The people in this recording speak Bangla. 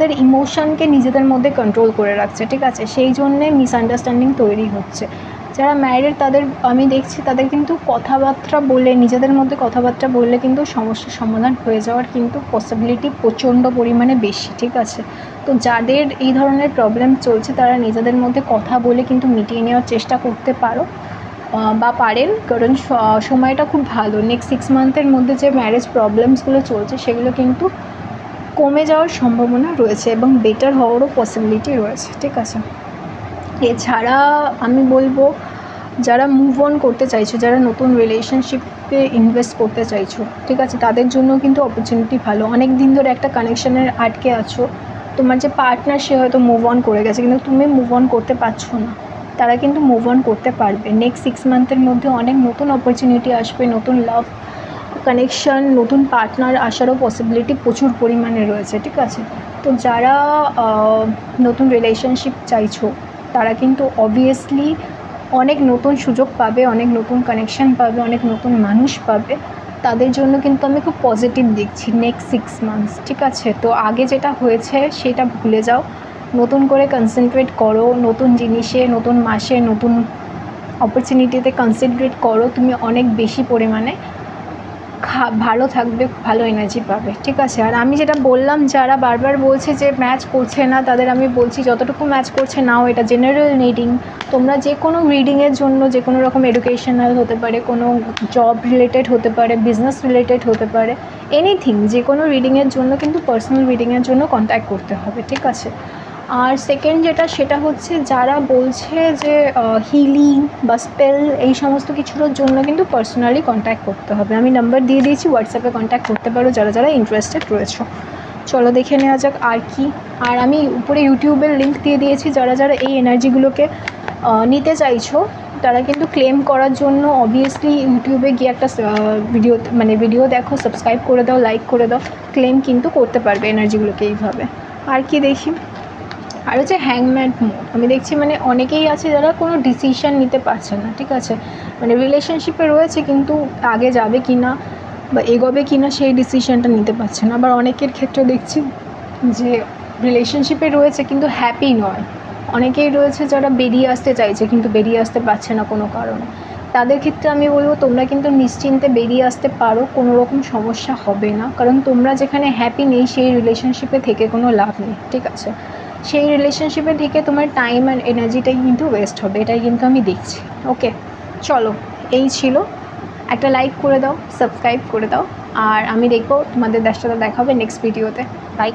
তাদের ইমোশনকে নিজেদের মধ্যে কন্ট্রোল করে রাখছে, ঠিক আছে? সেই জন্যে মিসআন্ডারস্ট্যান্ডিং তৈরি হচ্ছে। যারা ম্যারিড তাদের, আমি দেখছি তাদের কিন্তু কথাবার্তা বলে, নিজেদের মধ্যে কথাবার্তা বললে কিন্তু সমস্যার সমাধান হয়ে যাওয়ার কিন্তু পসিবিলিটি প্রচণ্ড পরিমাণে বেশি, ঠিক আছে? তো যাদের এই ধরনের প্রবলেম চলছে, তারা নিজেদের মধ্যে কথা বলে কিন্তু মিটিয়ে নেওয়ার চেষ্টা করতে পারো। বা পারেন, কারণ সময়টা খুব ভালো। নেক্সট সিক্স মান্থের মধ্যে যে ম্যারেজ প্রবলেমসগুলো চলছে, সেগুলো কিন্তু কমে যাওয়ার সম্ভাবনা রয়েছে এবং বেটার হওয়ারও পসিবিলিটি রয়েছে, ঠিক আছে? এছাড়া আমি বলব, যারা মুভ অন করতে চাইছো, যারা নতুন রিলেশনশিপে ইনভেস্ট করতে চাইছো, ঠিক আছে? তাদের জন্য কিন্তু অপরচুনিটি ভালো। অনেক দিন ধরে একটা কানেকশানের আটকে আছো, তোমার যে পার্টনার সে হয়তো মুভ অন করে গেছে, কিন্তু তুমি মুভ অন করতে পারছ না। তারা কিন্তু মুভ অন করতে পারবে। নেক্সট সিক্স মান্থের মধ্যে অনেক নতুন অপরচুনিটি আসবে, নতুন লাভ কানেকশন নতুন পার্টনার আসারও পসিবিলিটি প্রচুর পরিমাণে রয়েছে, ঠিক আছে? তো যারা নতুন রিলেশনশিপ চাইছো, তারা কিন্তু অবভিয়াসলি অনেক নতুন সুযোগ পাবে, অনেক নতুন কানেকশন পাবে, অনেক নতুন মানুষ পাবে। তাদের জন্য কিন্তু আমি খুব পজিটিভ দেখছি নেক্সট সিক্স মান্থস ঠিক আছে? তো আগে যেটা হয়েছে সেটা ভুলে যাও। নতুন করে কনসেন্ট্রেট করো, নতুন জিনিসে, নতুন মাসে, নতুন অপরচুনিটিতে কনসেন্ট্রেট করো। তুমি অনেক বেশি পরিমাণে ভালো থাকবে, ভালো এনার্জি পাবে, ঠিক আছে? আর আমি যেটা বললাম, যারা বারবার বলছে যে ম্যাচ করছে না, তাদের আমি বলছি যতটুকু ম্যাচ করছে নাও, এটা জেনারেল রিডিং তোমরা যে কোনো রিডিংয়ের জন্য, যে কোনো রকম এডুকেশনাল হতে পারে, কোনো জব রিলেটেড হতে পারে বিজনেস রিলেটেড হতে পারে এনিথিং যে কোনো রিডিংয়ের জন্য, কিন্তু পার্সোনাল রিডিংয়ের জন্য কন্ট্যাক্ট করতে হবে, ঠিক আছে? আর সেকেন্ড যেটা, সেটা হচ্ছে যারা বলছে যে হিলিং বা স্পেল এই সমস্ত কিছুর জন্য কিন্তু পার্সোনালি কন্ট্যাক্ট করতে হবে। আমি নাম্বার দিয়ে দিয়েছি হোয়াটসঅ্যাপে কন্ট্যাক্ট করতে পারো যারা যারা ইন্টারেস্টেড রয়েছে। চলো দেখে নেওয়া যাক আর কি। আর আমি উপরে ইউটিউবের লিঙ্ক দিয়ে দিয়েছি, যারা যারা এই এনার্জিগুলোকে নিতে চাইছো, তারা কিন্তু ক্লেম করার জন্য অবভিয়াসলি ইউটিউবে গিয়ে একটা ভিডিও মানে ভিডিও দেখো সাবস্ক্রাইব করে দাও লাইক করে দাও। ক্লেম কিন্তু করতে পারবে এনার্জিগুলোকে এইভাবে। আর কি দেখি? আর হচ্ছে হ্যাংম্যান মোড আমি দেখছি মানে অনেকেই আছে যারা কোনো ডিসিশন নিতে পারছে না, ঠিক আছে? মানে রিলেশনশিপে রয়েছে কিন্তু আগে যাবে কি না বা এগোবে কি না সেই ডিসিশনটা নিতে পারছে না। আবার অনেকের ক্ষেত্রে দেখছি যে রিলেশনশিপে রয়েছে কিন্তু হ্যাপি নয়। অনেকেই রয়েছে যারা বেরিয়ে আসতে চাইছে কিন্তু বেরিয়ে আসতে পারছে না কোনো কারণে। তাদের ক্ষেত্রে আমি বলব তোমরা কিন্তু নিশ্চিন্তে বেরিয়ে আসতে পারো, কোনো রকম সমস্যা হবে না। কারণ তোমরা যেখানে হ্যাপি নেই সেই রিলেশনশিপে থেকে কোনো লাভ নেই, ঠিক আছে? সেই রিলেশনশিপে থেকে তোমার টাইম অ্যান্ড এনার্জিটাই কিন্তু ওয়েস্ট হবে, এটাই কিন্তু আমি দেখছি। ওকে চলো, এই ছিল। একটা লাইক করে দাও সাবস্ক্রাইব করে দাও। আর আমি দেখব, তোমাদের দেশটা দেখা হবে নেক্সট ভিডিওতে বাই